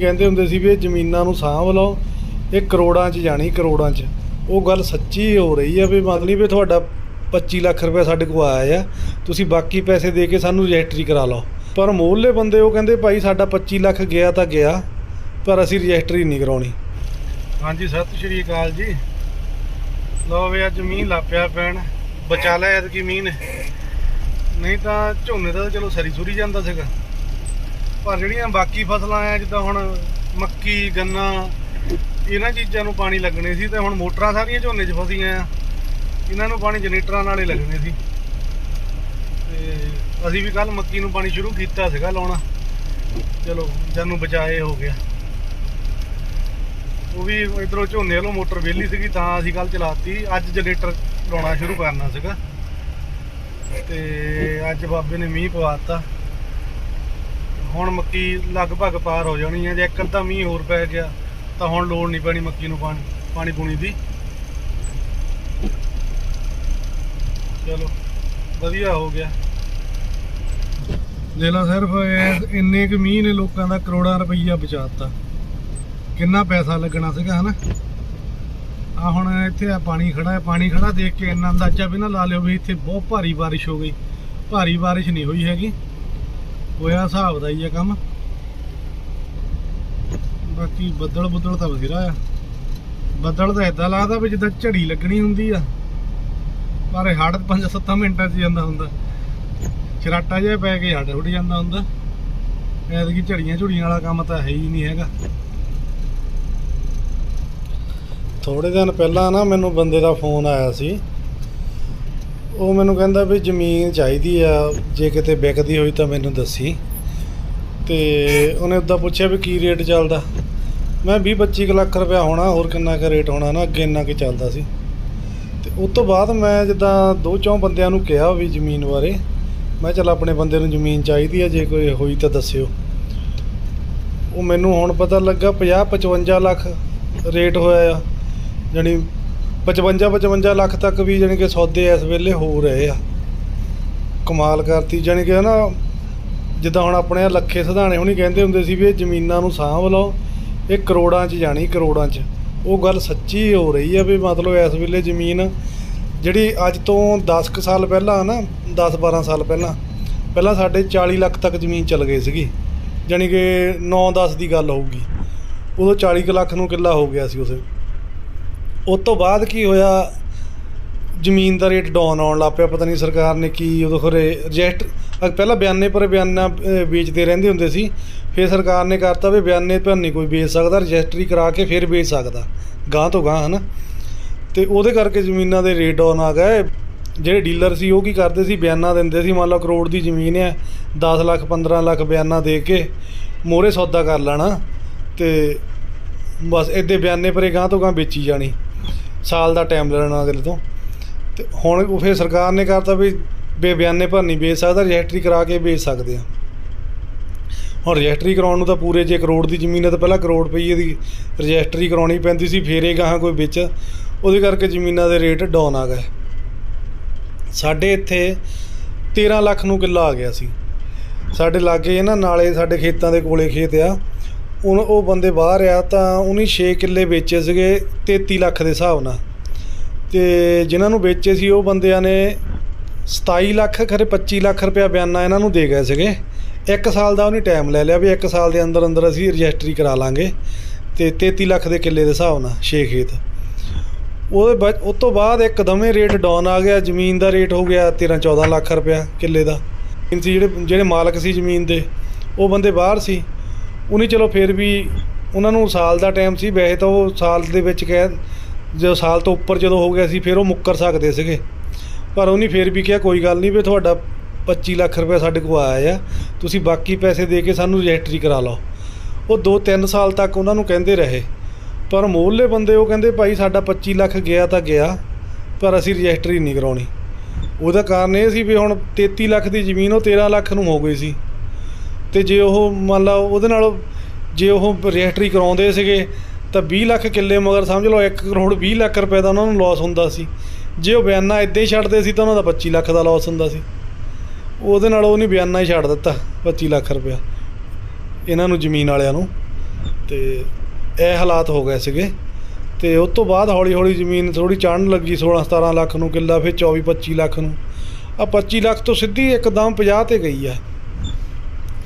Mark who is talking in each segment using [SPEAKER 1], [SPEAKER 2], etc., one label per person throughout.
[SPEAKER 1] ਕਹਿੰਦੇ ਹੁੰਦੇ ਸੀ ਵੀ ਇਹ ਜ਼ਮੀਨਾਂ ਨੂੰ ਸਾਂਭ ਲਓ, ਇਹ ਕਰੋੜਾਂ 'ਚ ਜਾਣੀ ਕਰੋੜਾਂ 'ਚ। ਉਹ ਗੱਲ ਸੱਚੀ ਹੋ ਰਹੀ ਆ ਵੀ ਮਤਲਬ ਵੀ ਤੁਹਾਡਾ 25 ਲੱਖ ਰੁਪਏ ਸਾਡੇ ਕੋਲ ਆਇਆ ਆ, ਤੁਸੀਂ ਬਾਕੀ ਪੈਸੇ ਦੇ ਕੇ ਸਾਨੂੰ ਰਜਿਸਟਰੀ ਕਰਾ ਲਓ। ਪਰ ਮੋਹਲੇ ਬੰਦੇ ਉਹ ਕਹਿੰਦੇ ਭਾਈ ਸਾਡਾ 25 ਲੱਖ ਗਿਆ ਤਾਂ ਗਿਆ, ਪਰ ਅਸੀਂ ਰਜਿਸਟਰੀ ਨਹੀਂ ਕਰਾਉਣੀ। ਹਾਂਜੀ, ਸਤਿ ਸ਼੍ਰੀ ਅਕਾਲ ਜੀ। ਲੋ ਵੀ ਅੱਜ ਮੀਂਹ ਲਾਪਿਆ ਪੈਣ। ਬਚਾ ਲਿਆ ਐਤਕੀ ਮੀਂਹ ਨੇ। ਨਹੀਂ ਤਾਂ ਝੋਨੇ ਦਾ ਚਲੋ ਸਰੀ ਸੁਰੀ ਜਾਂਦਾ ਸੀਗਾ। ਪਰ ਜਿਹੜੀਆਂ ਬਾਕੀ ਫਸਲਾਂ ਆ, ਜਿੱਦਾਂ ਹੁਣ ਮੱਕੀ, ਗੰਨਾ, ਇਹਨਾਂ ਚੀਜ਼ਾਂ ਨੂੰ ਪਾਣੀ ਲੱਗਣੇ ਸੀ ਤੇ ਹੁਣ ਮੋਟਰਾਂ ਸਾਰੀਆਂ ਝੋਨੇ 'ਚ ਫਸੀਆਂ ਆ। ਇਹਨਾਂ ਨੂੰ ਪਾਣੀ ਜਨਰੇਟਰਾਂ ਨਾਲ ਹੀ ਲੱਗਣੇ ਸੀ। ਤੇ ਅਸੀਂ ਵੀ ਕੱਲ ਮੱਕੀ ਨੂੰ ਪਾਣੀ ਸ਼ੁਰੂ ਕੀਤਾ ਸੀਗਾ ਲਾਉਣਾ। ਚਲੋ, ਜਾਨੂੰ ਬਚਾਏ ਹੋ ਗਿਆ। ਉਹ ਵੀ ਇਧਰੋਂ ਝੋਨੇ ਵੱਲੋਂ ਮੋਟਰ ਵਿਹਲੀ ਸੀਗੀ, ਤਾਂ ਅਸੀਂ ਕੱਲ ਚਲਾਤੀ। ਅੱਜ ਜਨਰੇਟਰ ਲਾਉਣਾ ਸ਼ੁਰੂ ਕਰਨਾ ਸੀਗਾ। ਤੇ ਅੱਜ ਬਾਬੇ ਨੇ ਮੀਂਹ ਪਵਾਤਾ ਹੁਣ ਮੱਕੀ ਲਗਭਗ ਪਾਰ ਹੋ ਜਾਣੀ ਹੈ, ਜੇ ਇੱਕ ਅੱਧਾ ਮੀਂਹ ਹੋਰ ਪੈ ਗਿਆ, ਤਾਂ ਹੁਣ ਲੋੜ ਨਹੀਂ ਪੈਣੀ ਮੱਕੀ ਨੂੰ ਪਾਣੀ ਪਾਣੀ ਪੂਣੀ ਦੀ। ਚਲੋ, ਵਧੀਆ ਹੋ ਗਿਆ। ਲੈ ਲਾ ਸਿਰਫ ਇੰਨੇ ਕੁ ਮੀਂਹ ਨੇ ਲੋਕਾਂ ਦਾ ਕਰੋੜਾਂ ਰੁਪਈਆ ਬਚਾਤਾ। ਕਿੰਨਾ ਪੈਸਾ ਲੱਗਣਾ ਸੀਗਾ, ਹਨਾ? ਆ ਹੁਣ ਇੱਥੇ ਆ ਪਾਣੀ ਖੜਾ ਹੈ ਪਾਣੀ ਖੜਾ ਦੇਖ ਕੇ ਇੰਨਾ ਅੰਦਾਜ਼ਾ ਵੀ ਨਾ ਲਾ ਲਿਓ ਵੀ ਇੱਥੇ ਬਹੁਤ ਭਾਰੀ ਬਾਰਿਸ਼ ਹੋ ਗਈ। ਭਾਰੀ ਬਾਰਿਸ਼ ਨਹੀਂ ਹੋਈ ਹੈਗੀ। ਹੋਇਆ ਹਿਸਾਬ ਦਾ ਹੀ ਆ ਕੰਮ। ਬਾਕੀ ਬੱਦਲ ਬੁੱਦਲ ਤਾਂ ਵਸਿਰਾ ਆ। ਬੱਦਲ ਤਾਂ ਇਦਾਂ ਲੱਗਦਾ ਵੀ ਜਿੱਦਾਂ ਝੜੀ ਲੱਗਣੀ ਹੁੰਦੀ ਆ। ਪਰ ਇਹ ਹੜ 5-7 ਮਿੰਟਾਂ 'ਚ ਜਾਂਦਾ ਹੁੰਦਾ। ਚਰਾਟਾ ਜਿਹਾ ਪੈ ਕੇ ਹੜ ਉੱਡ ਜਾਂਦਾ ਹੁੰਦਾ। ਐਤਕੀ ਝੜੀਆਂ ਝੁੜੀਆਂ ਵਾਲਾ ਕੰਮ ਤਾਂ ਹੈ ਹੀ ਨਹੀਂ ਹੈਗਾ। ਥੋੜੇ ਦਿਨ ਪਹਿਲਾਂ ਨਾ ਮੈਨੂੰ ਬੰਦੇ ਦਾ ਫੋਨ ਆਇਆ ਸੀ। ਉਹ ਮੈਨੂੰ ਕਹਿੰਦਾ ਵੀ ਜ਼ਮੀਨ ਚਾਹੀਦੀ ਆ, ਜੇ ਕਿਤੇ ਵਿਕਦੀ ਹੋਈ ਤਾਂ ਮੈਨੂੰ ਦੱਸੀ। ਤੇ ਉਹਨੇ ਉਦਾਂ ਪੁੱਛਿਆ ਵੀ ਕੀ ਰੇਟ ਚੱਲਦਾ? ਮੈਂ 20 25 ਲੱਖ ਰੁਪਇਆ ਹੋਣਾ, ਹੋਰ ਕਿੰਨਾ ਕੁ ਰੇਟ ਹੋਣਾ ਨਾ, ਅੱਗੇ ਇੰਨਾ ਕੁ ਚੱਲਦਾ ਸੀ। ਤੇ ਉਸ ਤੋਂ ਬਾਅਦ ਮੈਂ ਜਿੱਦਾਂ ਦੋ ਚੌਂ ਬੰਦਿਆਂ ਨੂੰ ਕਿਹਾ ਵੀ ਜ਼ਮੀਨ ਬਾਰੇ, ਮੈਂ ਚੱਲ ਆਪਣੇ ਬੰਦੇ ਨੂੰ ਜ਼ਮੀਨ ਚਾਹੀਦੀ ਆ, ਜੇ ਕੋਈ ਹੋਈ ਤਾਂ ਦੱਸਿਓ। ਉਹ ਮੈਨੂੰ ਹੁਣ ਪਤਾ ਲੱਗਾ 50 55 ਲੱਖ ਰੇਟ ਹੋਇਆ ਆ, ਜਾਣੀ 55 55 ਲੱਖ ਤੱਕ ਵੀ ਜਾਣੀ ਕਿ ਸੌਦੇ ਇਸ ਵੇਲੇ ਹੋ ਰਹੇ ਆ। ਕਮਾਲ ਕਰਤੀ, ਜਾਣੀ ਕਿ ਨਾ ਜਿੱਦਾਂ ਹੁਣ ਆਪਣੇ ਆਹ ਲੱਖੇ ਸਿਧਾਣੇ ਹੁਣੀ ਕਹਿੰਦੇ ਹੁੰਦੇ ਸੀ ਵੀ ਇਹ ਜ਼ਮੀਨਾਂ ਨੂੰ ਸਾਂਭ ਲਓ, ਇਹ ਕਰੋੜਾਂ 'ਚ ਜਾਣੀ ਕਰੋੜਾਂ 'ਚ। ਉਹ ਗੱਲ ਸੱਚੀ ਹੋ ਰਹੀ ਆ ਵੀ ਮਤਲਬ ਇਸ ਵੇਲੇ ਜ਼ਮੀਨ ਜਿਹੜੀ ਅੱਜ ਤੋਂ 10 ਕੁ ਸਾਲ ਪਹਿਲਾਂ ਨਾ 10 12 ਸਾਲ ਪਹਿਲਾਂ ਪਹਿਲਾਂ ਸਾਡੇ 40 ਲੱਖ ਤੱਕ ਜ਼ਮੀਨ ਚੱਲ ਗਈ ਸੀਗੀ। ਜਾਣੀ ਕਿ 9 10 ਦੀ ਗੱਲ ਹੋਊਗੀ। ਉਦੋਂ 40 ਕੁ ਲੱਖ ਨੂੰ ਕਿੱਲਾ ਹੋ ਗਿਆ ਸੀ ਉਸੇ। ਉਸ ਤੋਂ ਬਾਅਦ ਕੀ ਹੋਇਆ? ਜ਼ਮੀਨ ਦਾ ਰੇਟ ਡਾਊਨ ਆਉਣ ਲੱਗ ਪਿਆ। ਪਤਾ ਨਹੀਂ ਸਰਕਾਰ ਨੇ ਕੀ ਉਦੋਂ ਖਰੇ ਰਜਿਸਟ ਪਹਿਲਾਂ ਬਿਆਨੇ ਪਰ ਬਿਆਨਾ ਵੇਚਦੇ ਰਹਿੰਦੇ ਹੁੰਦੇ ਸੀ। ਫਿਰ ਸਰਕਾਰ ਨੇ ਕਰਤਾ ਵੀ ਬਿਆਨੇ ਪਰ ਨਹੀਂ ਕੋਈ ਵੇਚ ਸਕਦਾ, ਰਜਿਸਟਰੀ ਕਰਾ ਕੇ ਫਿਰ ਵੇਚ ਸਕਦਾ। ਗਾਂ ਤੋਂ ਗਾਂ ਹਨਾ? ਤੇ ਉਹਦੇ ਕਰਕੇ ਜ਼ਮੀਨਾਂ ਦੇ ਰੇਟ ਡਾਊਨ ਆ ਗਏ। ਜਿਹੜੇ ਡੀਲਰ ਸੀ, ਉਹ ਕੀ ਕਰਦੇ ਸੀ? ਬਿਆਨਾ ਦਿੰਦੇ ਸੀ। ਮੰਨ ਲਓ ਕਰੋੜ ਦੀ ਜ਼ਮੀਨ ਹੈ 10 ਲੱਖ 15 ਲੱਖ ਬਿਆਨਾ ਦੇ ਕੇ ਮੋਰੇ ਸੌਦਾ ਕਰ ਲੈਣਾ। ਤੇ ਬਸ ਇੱਦੇ ਬਿਆਨੇ ਪਰੇ ਗਾਂ ਤੋਂ ਗਾਂ ਵੇਚੀ ਜਾਣੀ। ਸਾਲ ਦਾ ਟਾਈਮ ਲੈਣਾ ਅਗਲੇ ਤੋਂ। ਤੇ ਹੁਣ ਉਹ ਫਿਰ ਸਰਕਾਰ ਨੇ ਕਰਤਾ ਵੀ ਬੇਬਿਆਨੇ ਪਰ ਨਹੀਂ ਵੇਚ ਸਕਦਾ, ਰਜਿਸਟਰੀ ਕਰਾ ਕੇ ਵੇਚ ਸਕਦੇ ਆ। ਹੁਣ ਰਜਿਸਟਰੀ ਕਰਾਉਣ ਨੂੰ ਤਾਂ ਪੂਰੇ ਜੇ ਕਰੋੜ ਦੀ ਜ਼ਮੀਨ ਹੈ ਤਾਂ ਪਹਿਲਾਂ ਕਰੋੜ ਰੁਪਈਏ ਦੀ ਰਜਿਸਟਰੀ ਕਰਾਉਣੀ ਪੈਂਦੀ ਸੀ, ਫੇਰੇ ਗਾਹਾਂ ਕੋਈ ਵਿੱਚ। ਉਹਦੇ ਕਰਕੇ ਜ਼ਮੀਨਾਂ ਦੇ ਰੇਟ ਡਾਊਨ ਆ ਗਏ। ਸਾਡੇ ਇੱਥੇ 13 ਲੱਖ ਨੂੰ ਕਿੱਲਾ ਆ ਗਿਆ ਸੀ। ਸਾਡੇ ਲਾਗੇ ਨਾ ਨਾਲੇ ਸਾਡੇ ਖੇਤਾਂ ਦੇ ਕੋਲੇ ਖੇਤ ਆ। ਹੁਣ ਉਹ ਬੰਦੇ ਬਾਹਰ ਆ ਤਾਂ ਉਹਨੇ 6 ਕਿੱਲੇ ਵੇਚੇ ਸੀਗੇ 33 ਲੱਖ ਦੇ ਹਿਸਾਬ ਨਾਲ। ਤੇ ਜਿਨ੍ਹਾਂ ਨੂੰ ਵੇਚੇ ਸੀ ਉਹ ਬੰਦਿਆਂ ਨੇ 27 ਲੱਖ, ਖਰੇ 25 ਲੱਖ ਰੁਪਇਆ ਬਿਆਨਾ ਇਹਨਾਂ ਨੂੰ ਦੇ ਗਏ ਸੀਗੇ। ਇੱਕ ਸਾਲ ਦਾ ਉਹਨੇ ਟਾਈਮ ਲੈ ਲਿਆ ਵੀ ਇੱਕ ਸਾਲ ਦੇ ਅੰਦਰ ਅੰਦਰ ਅਸੀਂ ਰਜਿਸਟਰੀ ਕਰਾ ਲਾਂਗੇ ਤੇ 33 ਲੱਖ ਦੇ ਕਿੱਲੇ ਦੇ ਹਿਸਾਬ ਨਾਲ 6 ਖੇਤ। ਉਹਦੇ ਬਾਅਦ ਉਸ ਤੋਂ ਬਾਅਦ ਇੱਕਦਮੇ ਰੇਟ ਡਾਊਨ ਆ ਗਿਆ, ਜ਼ਮੀਨ ਦਾ ਰੇਟ ਹੋ ਗਿਆ 13 14 ਲੱਖ ਰੁਪਇਆ ਕਿੱਲੇ ਦਾ। ਜਿਹੜੇ ਜਿਹੜੇ ਮਾਲਕ ਸੀ ਜ਼ਮੀਨ ਦੇ, ਉਹ ਬੰਦੇ ਬਾਹਰ ਸੀ। ਉਹਨੇ ਚਲੋ ਫਿਰ ਵੀ ਉਹਨਾਂ ਨੂੰ ਸਾਲ ਦਾ ਟਾਈਮ ਸੀ, ਵੈਸੇ ਤਾਂ ਉਹ ਸਾਲ ਦੇ ਵਿੱਚ ਕਹਿ ਜਦੋਂ ਸਾਲ ਤੋਂ ਉੱਪਰ ਜਦੋਂ ਹੋ ਗਿਆ ਸੀ, ਫਿਰ ਉਹ ਮੁੱਕਰ ਸਕਦੇ ਸੀਗੇ। ਪਰ ਉਹਨੇ ਫਿਰ ਵੀ ਕਿਹਾ, ਕੋਈ ਗੱਲ ਨਹੀਂ ਵੀ ਤੁਹਾਡਾ 25 ਲੱਖ ਰੁਪਏ ਸਾਡੇ ਕੋਲ ਆਇਆ ਆ, ਤੁਸੀਂ ਬਾਕੀ ਪੈਸੇ ਦੇ ਕੇ ਸਾਨੂੰ ਰਜਿਸਟਰੀ ਕਰਾ ਲਓ। ਉਹ 2-3 ਸਾਲ ਤੱਕ ਉਹਨਾਂ ਨੂੰ ਕਹਿੰਦੇ ਰਹੇ। ਪਰ ਮੋਹਲੇ ਬੰਦੇ ਉਹ ਕਹਿੰਦੇ, ਭਾਈ ਸਾਡਾ 25 ਲੱਖ ਗਿਆ ਤਾਂ ਗਿਆ, ਪਰ ਅਸੀਂ ਰਜਿਸਟਰੀ ਨਹੀਂ ਕਰਾਉਣੀ। ਉਹਦਾ ਕਾਰਨ ਇਹ ਸੀ ਵੀ ਹੁਣ 33 ਲੱਖ ਦੀ ਜ਼ਮੀਨ ਉਹ 13 ਲੱਖ ਨੂੰ ਹੋ ਗਈ ਸੀ। ਤੇ ਜੇ ਉਹ ਮੰਨ ਲਾ ਉਹਦੇ ਨਾਲ ਜੇ ਉਹ ਰਜਿਸਟਰੀ ਕਰਾਉਂਦੇ ਸੀਗੇ ਤਾਂ 20 ਲੱਖ ਕਿੱਲੇ ਮਗਰ ਸਮਝ ਲਓ 1 ਕਰੋੜ 20 ਲੱਖ ਰੁਪਏ ਦਾ ਉਹਨਾਂ ਨੂੰ ਲਾਸ ਹੁੰਦਾ ਸੀ। ਜੇ ਉਹ ਬਿਆਨਾ ਇਦਾਂ ਹੀ ਛੱਡਦੇ ਸੀ ਤਾਂ ਉਹਨਾਂ ਦਾ 25 ਲੱਖ ਦਾ ਲਾਸ ਹੁੰਦਾ ਸੀ। ਉਹਦੇ ਨਾਲ ਉਹਨੇ ਬਿਆਨਾ ਹੀ ਛੱਡ ਦਿੱਤਾ 25 ਲੱਖ ਰੁਪਇਆ ਇਹਨਾਂ ਨੂੰ ਜ਼ਮੀਨ ਵਾਲਿਆਂ ਨੂੰ। ਤੇ ਇਹ ਹਾਲਾਤ ਹੋ ਗਏ ਸੀਗੇ। ਤੇ ਉਸ ਤੋਂ ਬਾਅਦ ਹੌਲੀ ਹੌਲੀ ਜ਼ਮੀਨ ਥੋੜੀ ਚੜਨ ਲੱਗੀ 16 17 ਲੱਖ ਨੂੰ ਕਿੱਲਾ, ਫਿਰ 24 25 ਲੱਖ ਨੂੰ। ਆ 25 ਲੱਖ ਤੋਂ ਸਿੱਧੀ ਇੱਕਦਮ 50 ਤੇ ਗਈ ਆ।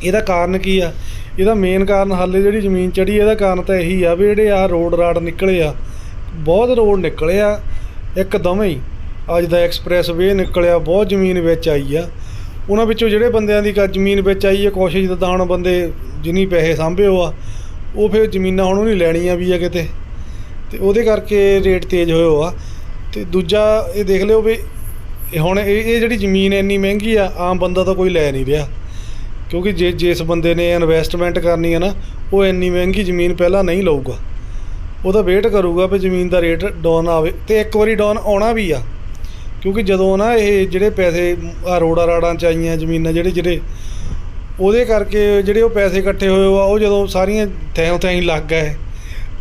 [SPEAKER 1] ਇਹਦਾ ਕਾਰਨ ਕੀ ਆ? ਇਹਦਾ ਮੇਨ ਕਾਰਨ ਹਾਲੇ ਜਿਹੜੀ ਜ਼ਮੀਨ ਚੜੀ ਇਹਦਾ ਕਾਰਨ ਤਾਂ ਇਹੀ ਆ ਵੀ ਜਿਹੜੇ ਆ ਰੋਡ ਰਾਡ ਨਿਕਲੇ ਆ, ਬਹੁਤ ਰੋਡ ਨਿਕਲੇ ਆ, ਇੱਕਦਮ ਹੀ ਅੱਜ ਦਾ ਐਕਸਪ੍ਰੈਸ ਵੇ ਨਿਕਲਿਆ, ਬਹੁਤ ਜ਼ਮੀਨ ਵਿੱਚ ਆਈ ਆ। ਉਹਨਾਂ ਵਿੱਚੋਂ ਜਿਹੜੇ ਬੰਦਿਆਂ ਦੀ ਕ- ਜ਼ਮੀਨ ਵਿੱਚ ਆਈ ਹੈ ਕੋਸ਼ਿਸ਼ ਤਾਂ ਹੁਣ ਬੰਦੇ ਜਿੰਨੀ ਪੈਸੇ ਸਾਂਭੇ ਹੋ ਆ, ਉਹ ਫਿਰ ਜ਼ਮੀਨਾਂ ਹੁਣ ਉਹ ਨਹੀਂ ਲੈਣੀਆਂ ਵੀ ਆ ਕਿਤੇ। ਤੇ ਉਹਦੇ ਕਰਕੇ ਰੇਟ ਤੇਜ਼ ਹੋਏ ਹੋ ਆ। ਤੇ ਦੂਜਾ ਇਹ ਦੇਖ ਲਿਓ ਵੀ ਹੁਣ ਇਹ ਇਹ ਜਿਹੜੀ ਜ਼ਮੀਨ ਇੰਨੀ ਮਹਿੰਗੀ ਆ, ਆਮ ਬੰਦਾ ਤਾਂ ਕੋਈ ਲੈ ਨਹੀਂ ਰਿਹਾ। ਕਿਉਂਕਿ ਜੇ ਜਿਸ ਬੰਦੇ ਨੇ ਇਨਵੈਸਟਮੈਂਟ ਕਰਨੀ ਹੈ ਨਾ, ਉਹ ਇੰਨੀ ਮਹਿੰਗੀ ਜ਼ਮੀਨ ਪਹਿਲਾਂ ਨਹੀਂ ਲਊਗਾ। ਉਹ ਤਾਂ ਵੇਟ ਕਰੂਗਾ ਵੀ ਜ਼ਮੀਨ ਦਾ ਰੇਟ ਡਾਊਨ ਆਵੇ। ਤੇ ਇੱਕ ਵਾਰੀ ਡਾਊਨ ਆਉਣਾ ਵੀ ਆ। ਕਿਉਂਕਿ ਜਦੋਂ ਨਾ ਇਹ ਜਿਹੜੇ ਪੈਸੇ ਆ ਰੋੜਾ ਰਾੜਾਂ ਚ ਆਈਆਂ ਜ਼ਮੀਨਾਂ, ਜਿਹੜੇ ਜਿਹੜੇ ਉਹਦੇ ਕਰਕੇ ਜਿਹੜੇ ਉਹ ਪੈਸੇ ਇਕੱਠੇ ਹੋਏ ਆ, ਉਹ ਜਦੋਂ ਸਾਰੀਆਂ ਥੈਂ ਥੈਂ ਲੱਗ ਗਏ।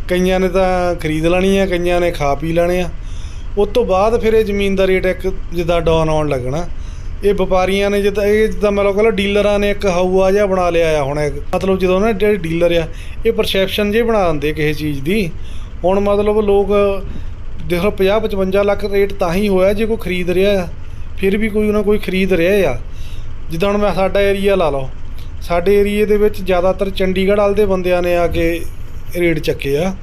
[SPEAKER 1] ਕਈਆਂ ਨੇ ਤਾਂ ਖਰੀਦ ਲੈਣੀ ਆ, ਕਈਆਂ ਨੇ ਖਾ ਪੀ ਲੈਣੇ ਆ। ਉਸ ਤੋਂ ਬਾਅਦ ਫਿਰ ਇਹ ਜ਼ਮੀਨ ਦਾ ਰੇਟ ਇੱਕ ਜਿੱਦਾਂ ਡਾਊਨ ਆਉਣ ਲੱਗਣਾ। ਇਹ ਵਪਾਰੀਆਂ ਨੇ ਜਿੱਦਾਂ ਇਹ ਜਿੱਦਾਂ ਮਤਲਬ ਕਹਿੰਦਾ ਡੀਲਰਾਂ ਨੇ ਇੱਕ ਹਾਊਆ ਜਿਹਾ ਬਣਾ ਲਿਆ ਆ ਹੁਣ ਮਤਲਬ ਜਦੋਂ ਨਾ ਜਿਹੜੇ ਡੀਲਰ ਆ, ਇਹ ਪਰਸੈਪਸ਼ਨ ਜੇ ਬਣਾ ਦਿੰਦੇ ਕਿਸੇ ਚੀਜ਼ ਦੀ। ਹੁਣ ਮਤਲਬ ਲੋਕ ਦੇਖੋ 50 55 ਲੱਖ ਰੇਟ ਤਾਂ ਹੀ ਹੋਇਆ ਜੇ ਕੋਈ ਖਰੀਦ ਰਿਹਾ ਆ। ਫਿਰ ਵੀ ਕੋਈ ਨਾ ਕੋਈ ਖਰੀਦ ਰਿਹਾ ਆ। ਜਿੱਦਾਂ ਹੁਣ ਮੈਂ ਸਾਡਾ ਏਰੀਆ ਲਾ ਲਓ। ਸਾਡੇ ਏਰੀਏ ਦੇ ਵਿੱਚ ਜ਼ਿਆਦਾਤਰ ਚੰਡੀਗੜ੍ਹ ਵਾਲ ਦੇ ਬੰਦਿਆਂ ਨੇ ਆ ਕੇ ਰੇਟ ਚੱਕੇ ਆ।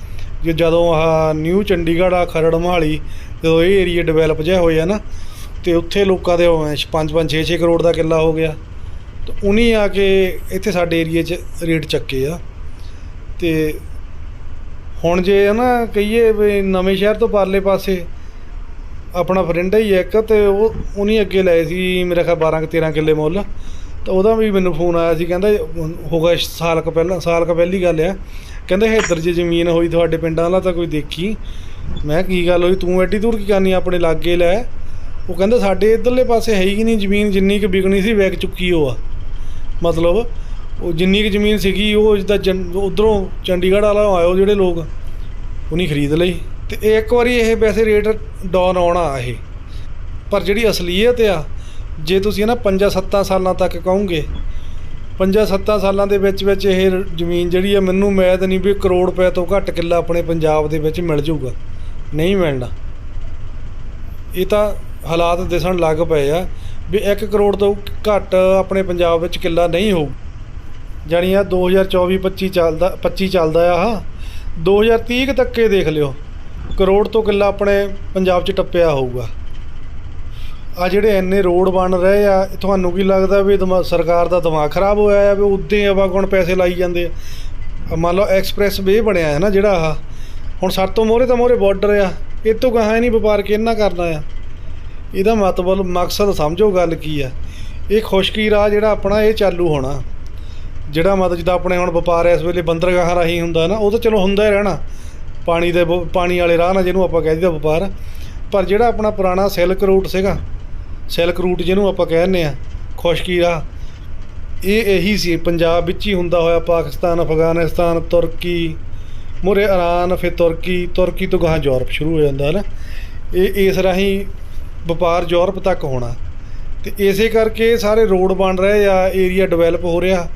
[SPEAKER 1] ਜੇ ਜਦੋਂ ਆਹ ਨਿਊ ਚੰਡੀਗੜ੍ਹ ਆ, ਖਰੜ ਮਹਾਲੀ, ਜਦੋਂ ਇਹ ਏਰੀਆ ਡਿਵੈਲਪ ਜਿਹਾ ਹੋਇਆ ਨਾ ਤੇ ਉੱਥੇ ਲੋਕਾਂ ਦੇ 5 5 6 6 ਕਰੋੜ ਦਾ ਕਿੱਲਾ ਹੋ ਗਿਆ। ਤੇ ਉਨੀ ਆ ਕੇ ਇੱਥੇ ਸਾਡੇ ਏਰੀਏ 'ਚ ਰੇਟ ਚੱਕੇ ਆ। ਤੇ ਹੁਣ ਜੇ ਨਾ ਕਹੀਏ ਵੀ ਨਵੇਂ ਸ਼ਹਿਰ ਤੋਂ ਪਰਲੇ ਪਾਸੇ ਆਪਣਾ ਫਰੈਂਡ ਹੀ ਹੈ ਇੱਕ, ਤੇ ਉਹ ਉਨੀ ਅੱਗੇ ਲਏ ਸੀ ਮੇਰਾ ਖਿਆਲ 12 13 ਕਿੱਲੇ ਮੁੱਲ। ਤਾਂ ਉਹਦਾ ਵੀ ਮੈਨੂੰ ਫੋਨ ਆਇਆ ਸੀ, ਕਹਿੰਦਾ ਹੋ ਗਿਆ ਸਾਲ ਕੁ ਪਹਿਲਾਂ, ਸਾਲ ਕੁ ਪਹਿਲੀ ਗੱਲ ਆ। ਕਹਿੰਦਾ ਇੱਧਰ ਜੇ ਜ਼ਮੀਨ ਹੋਈ ਤੁਹਾਡੇ ਪਿੰਡਾਂ ਵਾਲਾ ਤਾਂ ਕੋਈ ਦੇਖੀ। ਮੈਂ ਕਿਹਾ, ਕੀ ਗੱਲ ਹੋਈ? ਤੂੰ ਐਡੀ ਦੂਰ ਕੀ ਕਰਨੀ ਆਪਣੇ ਲਾਗੇ ਲੈ। ਉਹ ਕਹਿੰਦੇ ਸਾਡੇ ਇਧਰਲੇ ਪਾਸੇ ਹੈ ਹੀ ਨਹੀਂ ਜ਼ਮੀਨ, ਜਿੰਨੀ ਕੁ ਵਿਕਣੀ ਸੀ ਵਿਕ ਚੁੱਕੀ ਉਹ ਆ। ਮਤਲਬ ਉਹ ਜਿੰਨੀ ਕੁ ਜ਼ਮੀਨ ਸੀਗੀ, ਉਹ ਜਿੱਦਾਂ ਉਧਰੋਂ ਚੰਡੀਗੜ੍ਹ ਵਾਲਾ ਆਇਓ ਜਿਹੜੇ ਲੋਕ, ਉਹਨੀ ਖਰੀਦ ਲਈ। ਤੇ ਇਹ ਇੱਕ ਵਾਰੀ ਇਹ ਵੈਸੇ ਰੇਟ ਡਾਊਨ ਆਉਣਾ ਇਹ। ਪਰ ਜਿਹੜੀ ਅਸਲੀਅਤ ਆ, ਜੇ ਤੁਸੀਂ ਨਾ 5-7 ਸਾਲਾਂ ਤੱਕ ਕਹੋਗੇ 5-7 ਸਾਲਾਂ ਦੇ ਵਿੱਚ ਵਿੱਚ ਇਹ ਜ਼ਮੀਨ ਜਿਹੜੀ ਆ, ਮੈਨੂੰ ਮੈਦ ਨਹੀਂ ਵੀ ਕਰੋੜ ਰੁਪਏ ਤੋਂ ਘੱਟ ਕਿੱਲਾ ਆਪਣੇ ਪੰਜਾਬ ਦੇ ਵਿੱਚ ਮਿਲ ਜਾਊਗਾ। ਨਹੀਂ ਮਿਲਣਾ। ਇਹ ਤਾਂ ਹਾਲਾਤ ਦਿਸਣ ਲੱਗ ਪਏ ਆ ਵੀ 1 ਕਰੋੜ ਤੋਂ ਘੱਟ ਆਪਣੇ ਪੰਜਾਬ ਵਿੱਚ ਕਿੱਲਾ ਨਹੀਂ ਹੋਊ। ਜਾਣੀ ਆ 2024 25 ਚੱਲਦਾ 25 ਚੱਲਦਾ ਆ ਆਹ। 2030 ਕੁ ਤੱਕ ਇਹ ਦੇਖ ਲਿਓ, ਕਰੋੜ ਤੋਂ ਕਿੱਲਾ ਆਪਣੇ ਪੰਜਾਬ 'ਚ ਟੱਪਿਆ ਹੋਊਗਾ। ਆ ਜਿਹੜੇ ਇੰਨੇ ਰੋਡ ਬਣ ਰਹੇ ਆ, ਤੁਹਾਨੂੰ ਕੀ ਲੱਗਦਾ ਵੀ ਦਿਮਾ- ਸਰਕਾਰ ਦਾ ਦਿਮਾਗ ਖਰਾਬ ਹੋਇਆ ਆ ਵੀ ਉੱਦੇ ਆਵਾਗੁਣ ਪੈਸੇ ਲਾਈ ਜਾਂਦੇ ਆ? ਮੰਨ ਲਓ ਐਕਸਪ੍ਰੈਸ ਵੇ ਬਣਿਆ ਹੈ ਨਾ ਜਿਹੜਾ ਆਹ। ਹੁਣ ਸਾਡੇ ਤੋਂ ਮੋਹਰੇ ਤਾਂ ਮੋਹਰੇ ਬਾਰਡਰ ਆ। ਇਹ ਤੋਂ ਗਾਹਾਂ ਨਹੀਂ ਵਪਾਰ ਕਿੰਨਾ ਕਰਨਾ ਆ। ਇਹਦਾ ਮਤਲਬ ਮਕਸਦ ਸਮਝੋ ਗੱਲ ਕੀ ਆ। ਇਹ ਖੁਸ਼ਕੀ ਰਾਹ ਜਿਹੜਾ ਆਪਣਾ ਇਹ ਚਾਲੂ ਹੋਣਾ। ਜਿਹੜਾ ਮਤਲਬ ਜਿੱਦਾਂ ਆਪਣੇ ਹੁਣ ਵਪਾਰ ਇਸ ਵੇਲੇ ਬੰਦਰਗਾਹਾਂ ਰਾਹੀਂ ਹੁੰਦਾ ਨਾ, ਉਹ ਤਾਂ ਚਲੋ ਹੁੰਦਾ ਹੀ ਰਹਿਣਾ। ਪਾਣੀ ਦੇ ਵ- ਪਾਣੀ ਵਾਲੇ ਰਾਹ ਨਾਲ ਜਿਹਨੂੰ ਆਪਾਂ ਕਹਿ ਦਈਦਾ ਵਪਾਰ। ਪਰ ਜਿਹੜਾ ਆਪਣਾ ਪੁਰਾਣਾ ਸਿਲਕ ਰੂਟ ਸੀਗਾ, ਸਿਲਕ ਰੂਟ ਜਿਹਨੂੰ ਆਪਾਂ ਕਹਿੰਦੇ ਆ, ਖੁਸ਼ਕੀ ਰਾਹ, ਇਹ ਇਹੀ ਸੀ। ਪੰਜਾਬ ਵਿੱਚ ਹੀ ਹੁੰਦਾ ਹੋਇਆ, ਪਾਕਿਸਤਾਨ, ਅਫਗਾਨਿਸਤਾਨ, ਤੁਰਕੀ, ਮੁਰੇ ਇਰਾਨ, ਫਿਰ ਤੁਰਕੀ ਤੁਰਕੀ ਤੋਂ ਗਾਹਾਂ ਯੂਰਪ ਸ਼ੁਰੂ ਹੋ ਜਾਂਦਾ ਹੈ ਨਾ। ਇਹ ਇਸ ਰਾਹੀਂ ਵਪਾਰ ਯੂਰਪ ਤੱਕ ਹੋਣਾ। ਤੇ ਇਸੇ ਕਰਕੇ ਸਾਰੇ ਰੋਡ ਬਣ ਰਹੇ ਆ, ਏਰੀਆ ਡਿਵੈਲਪ ਹੋ ਰਿਹਾ।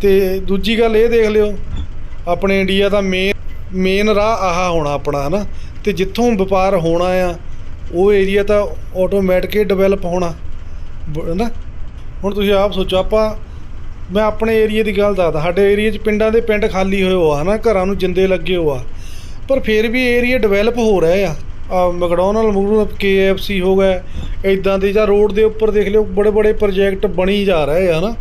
[SPEAKER 1] ਤੇ ਦੂਜੀ ਗੱਲ ਇਹ ਦੇਖ ਲਿਓ, ਆਪਣੇ ਇੰਡੀਆ ਦਾ ਮੇਨ ਮੇਨ ਰਾਹ ਆਹਾ ਹੋਣਾ ਆਪਣਾ, ਹਨਾ? ਤੇ ਜਿੱਥੋਂ ਵਪਾਰ ਹੋਣਾ ਆ, ਉਹ ਏਰੀਆ ਤਾਂ ਆਟੋਮੈਟਿਕ ਡਿਵੈਲਪ ਹੋਣਾ ਬ- ਨਾ ਹੁਣ ਤੁਸੀਂ ਆਪ ਸੋਚੋ, ਆਪਾਂ, ਮੈਂ ਆਪਣੇ ਏਰੀਆ ਦੀ ਗੱਲ ਦੱਸਦਾ, ਸਾਡੇ ਏਰੀਆ 'ਚ ਪਿੰਡਾਂ ਦੇ ਪਿੰਡ ਖਾਲੀ ਹੋਏ ਹੋ ਆ, ਹਨਾ? ਘਰਾਂ ਨੂੰ ਜਿੰਦੇ ਲੱਗੇ ਹੋ ਆ। ਪਰ ਫਿਰ ਵੀ ਏਰੀਆ ਡਿਵੈਲਪ ਹੋ ਰਿਹਾ ਆ। ਆ ਮੈਕਡੋਨਲਡ ਮੂਰੂ KFC ਹੋ ਗਿਆ ਇਦਾਂ ਦੇ ਜਾਂ ਰੋਡ ਦੇ ਉੱਪਰ ਦੇਖ ਲਿਓ, ਬੜੇ ਬੜੇ ਪ੍ਰੋਜੈਕਟ ਬਣੀ ਜਾ ਰਹੇ ਆ ਹਨਾ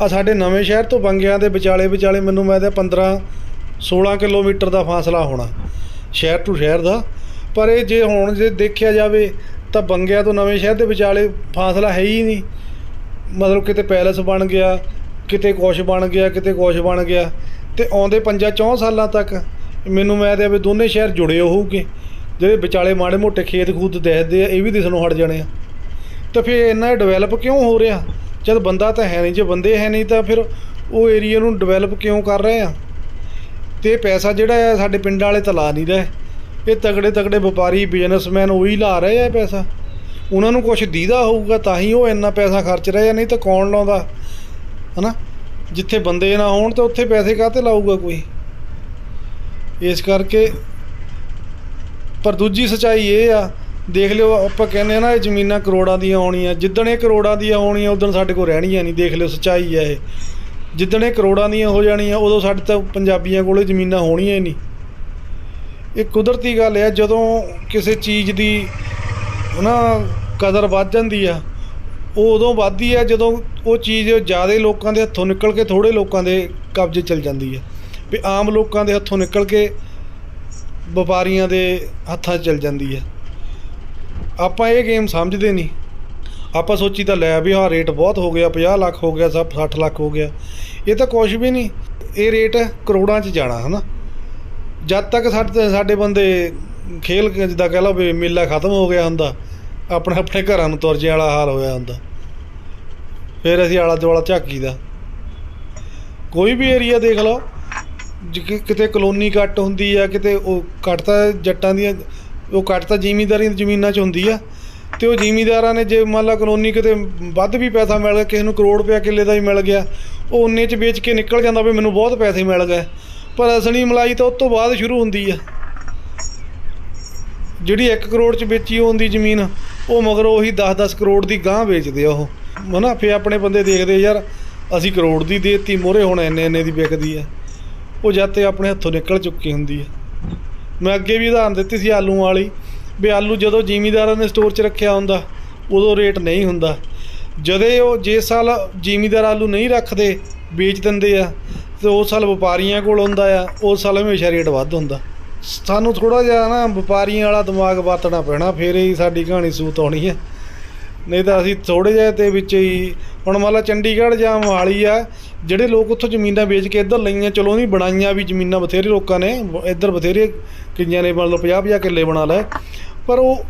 [SPEAKER 1] ਆ ਸਾਡੇ ਨਵੇਂ ਸ਼ਹਿਰ ਤੋਂ ਬੰਗਿਆਂ ਦੇ ਵਿਚਾਲੇ ਵਿਚਾਲੇ ਮੈਨੂੰ ਮੈਂ ਤਾਂ 15 16 ਕਿਲੋਮੀਟਰ ਦਾ ਫਾਸਲਾ ਹੋਣਾ, ਸ਼ਹਿਰ ਟੂ ਸ਼ਹਿਰ ਦਾ। ਪਰ ਇਹ ਜੇ ਹੁਣ ਜੇ ਦੇਖਿਆ ਜਾਵੇ ਤਾਂ ਬੰਗਿਆਂ ਤੋਂ ਨਵੇਂ ਸ਼ਹਿਰ ਦੇ ਵਿਚਾਲੇ ਫਾਸਲਾ ਹੈ ਹੀ ਨਹੀਂ। ਮਤਲਬ ਕਿਤੇ ਪੈਲਸ ਬਣ ਗਿਆ, ਕਿਤੇ ਕੁਛ ਬਣ ਗਿਆ, ਕਿਤੇ ਕੁਛ ਬਣ ਗਿਆ, ਤੇ ਆਉਂਦੇ ਪੰਜਾਂ ਚੌਂ ਸਾਲਾਂ ਤੱਕ ਮੈਨੂੰ ਮੈਂ ਤੇ ਵੀ ਦੋਨੇ ਸ਼ਹਿਰ ਜੁੜੇ ਹੋਊਗੇ। ਜਿਹੜੇ ਵਿਚਾਲੇ ਮਾੜੇ ਮੋਟੇ ਖੇਤ ਖੂਤ ਦਿਖਦੇ ਆ, ਇਹ ਵੀ ਦਿਸਣੋਂ ਹਟ ਜਾਣੇ ਆ। ਤਾਂ ਫਿਰ ਇੰਨਾ ਡਿਵੈਲਪ ਕਿਉਂ ਹੋ ਰਿਹਾ? ਜਦ ਬੰਦਾ ਤਾਂ ਹੈ ਨਹੀਂ, ਜੇ ਬੰਦੇ ਹੈ ਨਹੀਂ ਤਾਂ ਫਿਰ ਉਹ ਏਰੀਆ ਨੂੰ ਡਿਵੈਲਪ ਕਿਉਂ ਕਰ ਰਹੇ ਆ? ਤੇ ਪੈਸਾ ਜਿਹੜਾ ਆ, ਸਾਡੇ ਪਿੰਡ ਵਾਲੇ ਤਾਂ ਲਾ ਨਹੀਂ ਰਹੇ। ਇਹ ਤਗੜੇ ਤਗੜੇ ਵਪਾਰੀ ਬਿਜ਼ਨਸਮੈਨ ਉਹੀ ਲਾ ਰਹੇ ਆ ਪੈਸਾ। ਉਹਨਾਂ ਨੂੰ ਕੁਝ ਦੀਦਾ ਹੋਊਗਾ ਤਾਂ ਹੀ ਉਹ ਇੰਨਾ ਪੈਸਾ ਖਰਚ ਰਹੇ ਆ, ਨਹੀਂ ਤਾਂ ਕੌਣ ਲਾਉਂਦਾ? ਹਨਾ? ਜਿੱਥੇ ਬੰਦੇ ਨਾ ਹੋਣ ਤਾਂ ਉੱਥੇ ਪੈਸੇ ਕਾਹਤੇ ਲਾਊਗਾ ਕੋਈ? ਇਸ ਕਰਕੇ, ਪਰ ਦੂਜੀ ਸਚਾਈ ਇਹ ਆ, ਦੇਖ ਲਿਓ, ਆਪਾਂ ਕਹਿੰਦੇ ਆ ਨਾ, ਇਹ ਜ਼ਮੀਨਾਂ ਕਰੋੜਾਂ ਦੀਆਂ ਆਉਣੀਆਂ, ਜਿੱਦਣ ਇਹ ਕਰੋੜਾਂ ਦੀਆਂ ਆਉਣੀਆਂ, ਉਦੋਂ ਸਾਡੇ ਕੋਲ ਰਹਿਣੀਆਂ ਨਹੀਂ, ਦੇਖ ਲਿਓ ਸਚਾਈ ਆ ਇਹ। ਜਿੱਦਣ ਇਹ ਕਰੋੜਾਂ ਦੀਆਂ ਹੋ ਜਾਣੀਆਂ, ਉਦੋਂ ਸਾਡੇ ਤਾਂ ਪੰਜਾਬੀਆਂ ਕੋਲੇ ਜ਼ਮੀਨਾਂ ਹੋਣੀਆਂ ਹੀ ਨਹੀਂ। ਇਹ ਕੁਦਰਤੀ ਗੱਲ ਹੈ ਜਦੋਂ ਕਿਸੇ ਚੀਜ਼ ਦੀ ਨਾ ਕਦਰ ਵੱਧ ਜਾਂਦੀ ਆ, ਉਹ ਉਦੋਂ ਵੱਧਦੀ ਆ, ਜਦੋਂ ਉਹ ਚੀਜ਼ ਜ਼ਿਆਦਾ ਲੋਕਾਂ ਦੇ ਹੱਥੋਂ ਨਿਕਲ ਕੇ ਥੋੜੇ ਲੋਕਾਂ ਦੇ ਕਬਜ਼ੇ ਚਲ ਜਾਂਦੀ ਆ। ਵੀ ਆਮ ਲੋਕਾਂ ਦੇ ਹੱਥੋਂ ਨਿਕਲ ਕੇ ਵਪਾਰੀਆਂ ਦੇ ਹੱਥਾਂ 'ਚ ਚਲ ਜਾਂਦੀ ਹੈ। ਆਪਾਂ ਇਹ ਗੇਮ ਸਮਝਦੇ ਨਹੀਂ। ਆਪਾਂ ਸੋਚੀ ਤਾਂ ਲੈ ਵੀ ਹਾਂ ਰੇਟ ਬਹੁਤ ਹੋ ਗਿਆ 50 ਲੱਖ ਹੋ ਗਿਆ ਸਭ 60 ਲੱਖ ਹੋ ਗਿਆ। ਇਹ ਤਾਂ ਕੁਝ ਵੀ ਨਹੀਂ। ਇਹ ਰੇਟ ਕਰੋੜਾਂ 'ਚ ਜਾਣਾ, ਹਨਾ। ਜਦ ਤੱਕ ਸਾਡੇ ਸਾਡੇ ਬੰਦੇ ਖੇਲ ਜਿੱਦਾਂ ਕਹਿ ਲਓ ਵੀ ਮੇਲਾ ਖਤਮ ਹੋ ਗਿਆ ਹੁੰਦਾ, ਆਪਣੇ ਆਪਣੇ ਘਰਾਂ ਨੂੰ ਤੁਰਜੇ ਵਾਲਾ ਹਾਲ ਹੋਇਆ ਹੁੰਦਾ। ਫਿਰ ਅਸੀਂ ਆਲਾ ਦੁਆਲਾ ਝਾਕੀਦਾ। ਕੋਈ ਵੀ ਏਰੀਆ ਦੇਖ ਲਓ। ਕਿਤੇ ਕਲੋਨੀ ਕੱਟ ਹੁੰਦੀ ਆ, ਕਿਤੇ ਉਹ ਕੱਟ ਤਾਂ ਜੱਟਾਂ ਦੀਆਂ, ਉਹ ਕੱਟ ਤਾਂ ਜ਼ਿਮੀਂਦਾਰੀ ਦੀ ਜ਼ਮੀਨਾਂ 'ਚ ਹੁੰਦੀ ਆ। ਤੇ ਉਹ ਜ਼ਿਮੀਂਦਾਰਾਂ ਨੇ ਜੇ ਮੰਨ ਲਾ ਕਲੋਨੀ ਕਿਤੇ ਵੱਧ ਵੀ ਪੈਸਾ ਮਿਲ ਗਿਆ, ਕਿਸੇ ਨੂੰ ਕਰੋੜ ਰੁਪਇਆ ਕਿੱਲੇ ਦਾ ਹੀ ਮਿਲ ਗਿਆ, ਉਹ ਉਨੇ 'ਚ ਵੇਚ ਕੇ ਨਿਕਲ ਜਾਂਦਾ ਵੀ ਮੈਨੂੰ ਬਹੁਤ ਪੈਸੇ ਮਿਲ ਗਏ। ਪਰ ਅਸਲੀ ਮਲਾਈ ਤਾਂ ਉਸ ਤੋਂ ਬਾਅਦ ਸ਼ੁਰੂ ਹੁੰਦੀ ਆ। ਜਿਹੜੀ 1 ਕਰੋੜ 'ਚ ਵੇਚੀ ਹੁੰਦੀ ਜ਼ਮੀਨ, ਉਹ ਮਗਰ ਉਹੀ 10-10 ਕਰੋੜ ਦੀ ਗਾਂ ਵੇਚਦੇ ਆ ਉਹ। ਹਨਾ ਫੇ ਆਪਣੇ ਬੰਦੇ ਦੇਖਦੇ ਯਾਰ ਅਸੀਂ ਕਰੋੜ ਦੀ ਦੇਤੀ ਮੋਰੇ ਹੁਣ ਇੰਨੇ ਇੰਨੇ ਦੀ ਵਿਕਦੀ ਆ। ਉਹ ਜਦ ਤੇ ਆਪਣੇ ਹੱਥੋਂ ਨਿਕਲ ਚੁੱਕੀ ਹੁੰਦੀ ਹੈ ਮੈਂ ਅੱਗੇ ਵੀ ਉਦਾਹਰਨ ਦਿੱਤੀ ਸੀ ਆਲੂ ਵਾਲੀ, ਵੀ ਆਲੂ ਜਦੋਂ ਜ਼ਿਮੀਂਦਾਰਾਂ ਨੇ ਸਟੋਰ 'ਚ ਰੱਖਿਆ ਹੁੰਦਾ, ਉਦੋਂ ਰੇਟ ਨਹੀਂ ਹੁੰਦਾ। ਜਦੇ ਉਹ ਜੇ ਸਾਲ ਜ਼ਿਮੀਂਦਾਰ ਆਲੂ ਨਹੀਂ ਰੱਖਦੇ, ਵੇਚ ਦਿੰਦੇ ਆ, ਤੇ ਉਸ ਸਾਲ ਵਪਾਰੀਆਂ ਕੋਲ ਹੁੰਦਾ ਆ ਉਸ ਸਾਲ ਹਮੇਸ਼ਾ ਰੇਟ ਵੱਧ ਹੁੰਦਾ। ਸਾਨੂੰ ਥੋੜਾ ਜਿਹਾ ਨਾ ਵਪਾਰੀਆਂ ਵਾਲਾ ਦਿਮਾਗ ਵਰਤਣਾ ਪੈਣਾ, ਫੇਰ ਹੀ ਸਾਡੀ ਕਹਾਣੀ ਸੂਤ ਆਉਣੀ ਹੈ ਨਹੀਂ ਤਾਂ ਅਸੀਂ ਥੋੜੇ ਜਿਹੇ ਤੇ ਵਿੱਚ ਹੀ, ਹੁਣ ਮੰਨ ਲਾ ਚੰਡੀਗੜ੍ਹ ਜਾਂ ਮੋਹਾਲੀ ਆ ਜਿਹੜੇ ਲੋਕ ਉੱਥੋਂ ਜ਼ਮੀਨਾਂ ਵੇਚ ਕੇ ਇੱਧਰ ਲਈਆਂ, ਚਲੋ ਨਹੀਂ ਬਣਾਈਆਂ ਵੀ ਜ਼ਮੀਨਾਂ ਬਥੇਰੇ ਲੋਕਾਂ ਨੇ, ਇੱਧਰ ਬਥੇਰੇ ਕਿੰਨਿਆਂ ਨੇ ਮੰਨ ਲਓ 50 50 ਕਿੱਲੇ ਬਣਾ ਲਏ। ਪਰ ਉਹ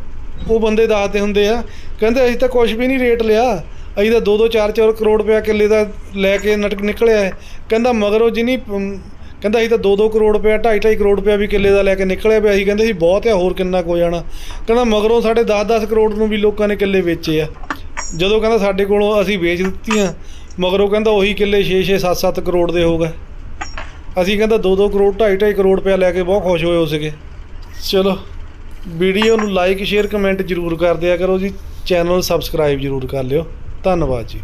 [SPEAKER 1] ਉਹ ਬੰਦੇ ਦੱਸਦੇ ਹੁੰਦੇ ਆ, ਕਹਿੰਦੇ ਅਸੀਂ ਤਾਂ ਕੁਝ ਵੀ ਨਹੀਂ ਰੇਟ ਲਿਆ। ਅਸੀਂ ਤਾਂ 2 2 4 4 ਕਰੋੜ ਰੁਪਇਆ ਕਿੱਲੇ ਦਾ ਲੈ ਕੇ ਨਟਕ ਨਿਕਲਿਆ ਹੈ। ਕਹਿੰਦਾ ਮਗਰ ਉਹ ਜਿਹਨੀ ਕਹਿੰਦਾ ਅਸੀਂ ਤਾਂ 2 2 ਕਰੋੜ ਰੁਪਇਆ 2.5 2.5 ਕਰੋੜ ਰੁਪਇਆ ਵੀ ਕਿੱਲੇ ਦਾ ਲੈ ਕੇ ਨਿਕਲਿਆ ਪਿਆ ਅਸੀਂ ਕਹਿੰਦੇ ਸੀ ਬਹੁਤ ਆ ਹੋਰ ਕਿੰਨਾ ਕੁ ਹੋ ਜਾਣਾ। ਕਹਿੰਦਾ ਮਗਰੋਂ ਸਾਡੇ 10 10 ਕਰੋੜ ਨੂੰ ਵੀ ਲੋਕਾਂ ਨੇ ਕਿੱਲੇ ਵੇਚੇ ਆ। ਜਦੋਂ ਕਹਿੰਦਾ ਸਾਡੇ ਕੋਲੋਂ ਅਸੀਂ ਵੇਚ ਦਿੱਤੀਆਂ ਮਗਰ ਉਹ ਕਹਿੰਦਾ ਉਹੀ ਕਿੱਲੇ 6 6 7 7 ਕਰੋੜ ਦੇ ਹੋ ਗਏ। ਅਸੀਂ ਕਹਿੰਦਾ 2 2 ਕਰੋੜ 2.5 2.5 ਕਰੋੜ ਰੁਪਇਆ ਲੈ ਕੇ ਬਹੁਤ ਖੁਸ਼ ਹੋਏ ਹੋ ਸੀਗੇ। ਚਲੋ, ਵੀਡੀਓ ਨੂੰ ਲਾਈਕ ਸ਼ੇਅਰ ਕਮੈਂਟ ਜ਼ਰੂਰ ਕਰ ਦਿਆ ਕਰੋ ਜੀ। ਚੈਨਲ ਸਬਸਕ੍ਰਾਈਬ ਜ਼ਰੂਰ ਕਰ ਲਿਓ। ਧੰਨਵਾਦ ਜੀ।